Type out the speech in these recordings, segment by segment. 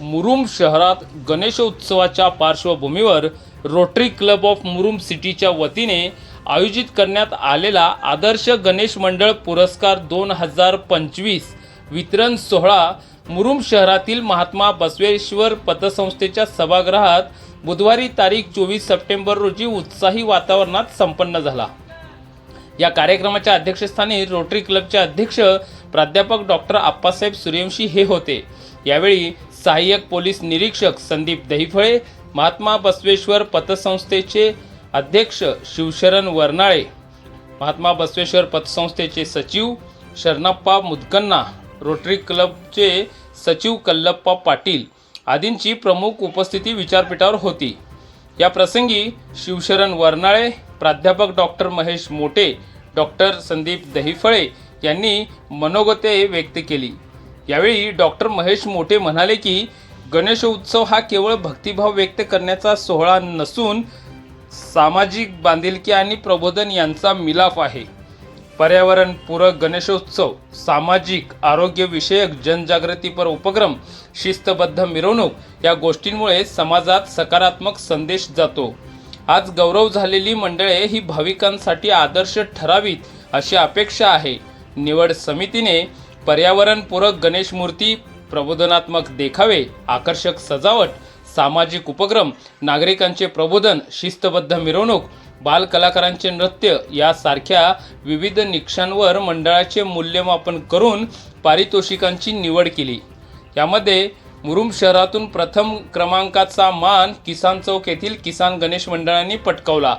मुरुम शहरात गणेशोत्सवाच्या पार्श्वभूमीवर रोटरी क्लब ऑफ मुरुम सिटीच्या वतीने आयोजित करण्यात आलेला आदर्श गणेश मंडळ पुरस्कार दोन हजार पंचवीस वितरण सोहळा मुरुम शहरातील महात्मा बसवेश्वर पतसंस्थेच्या सभागृहात बुधवारी तारीख चोवीस सप्टेंबर रोजी उत्साही वातावरणात संपन्न झाला. या कार्यक्रमाच्या अध्यक्षस्थानी रोटरी क्लबचे अध्यक्ष प्राध्यापक डॉक्टर आप्पासाहेब सूर्यवंशी हे होते. यावेळी सहाय्यक पोलीस निरीक्षक संदीप दहिफळे महात्मा बसवेश्वर पतसंस्थेचे अध्यक्ष शिवशरण वर्नाळे महात्मा बसवेश्वर पतसंस्थेचे सचिव शरणप्पा मुदकन्ना रोटरी क्लबचे सचिव कल्लप्पा पाटील आदींची प्रमुख उपस्थिती विचारपीठावर होती. या प्रसंगी शिवशरण वर्नाळे प्राध्यापक डॉक्टर महेश मोटे डॉक्टर संदीप दहिफळे यांनी मनोगते व्यक्त केली. यावेळी डॉक्टर महेश मोठे म्हणाले की गणेशोत्सव हा केवळ भक्तिभाव व्यक्त करण्याचा सोहळा नसून सामाजिक बांधिलकी आणि प्रबोधन यांचा मिलाफ आहे. पर्यावरणपूरक गणेशोत्सव सामाजिक आरोग्यविषयक जनजागृतीपर उपक्रम शिस्तबद्ध मिरवणूक या गोष्टींमुळे समाजात सकारात्मक संदेश जातो. आज गौरव झालेली मंडळे ही भाविकांसाठी आदर्श ठरावीत अशी अपेक्षा आहे. निवड समितीने पर्यावरणपूरक गणेश मूर्ती प्रबोधनात्मक देखावे आकर्षक सजावट सामाजिक उपक्रम नागरिकांचे प्रबोधन शिस्तबद्ध मिरवणूक बालकलाकारांचे नृत्य यासारख्या विविध निकषांवर मंडळाचे मूल्यमापन करून पारितोषिकांची निवड केली. यामध्ये मुरुम शहरातून प्रथम क्रमांकाचा मान किसान चौक येथील किसान गणेश मंडळांनी पटकावला.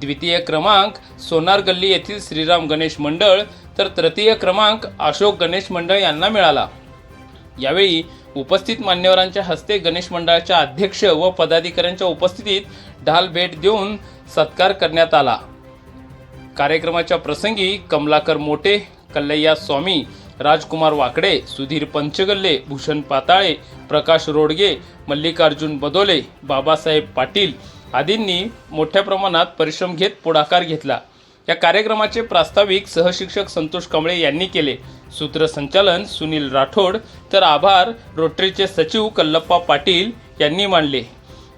द्वितीय क्रमांक सोनार गल्ली येथील श्रीराम गणेश मंडळ तर तृतीय क्रमांक अशोक गणेश मंडळ यांना मिळाला. यावेळी उपस्थित मान्यवरांच्या हस्ते गणेश मंडळाच्या अध्यक्ष व पदाधिकाऱ्यांच्या उपस्थितीत ढाल भेट देऊन सत्कार करण्यात आला. कार्यक्रमाच्या प्रसंगी कमलाकर मोटे कल्लय्या स्वामी राजकुमार वाकडे सुधीर पंचगल्ले भूषण पाताळे प्रकाश रोडगे मल्लिकार्जुन बदोले बाबासाहेब पाटील आदींनी मोठ्या प्रमाणात परिश्रम घेत पुढाकार घेतला. या कार्यक्रमाचे प्रास्ताविक सहशिक्षक संतोष कांबळे यांनी केले. सूत्रसंचालन सुनील राठोड. तर आभार रोटरीचे सचिव कल्लप्पा पाटील यांनी मानले.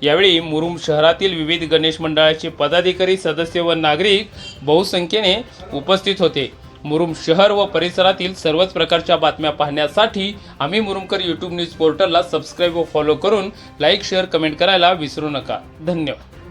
यावेळी मुरुम शहरातील विविध गणेश मंडळाचे पदाधिकारी सदस्य व नागरिक बहुसंख्येने उपस्थित होते. मुरुम शहर व परिसरातील सर्वच प्रकारच्या बातम्या पाहण्यासाठी आम्ही मुरुमकर यूट्यूब न्यूज पोर्टलला सबस्क्राईब व फॉलो करून लाईक शेअर कमेंट करायला विसरू नका. धन्यवाद.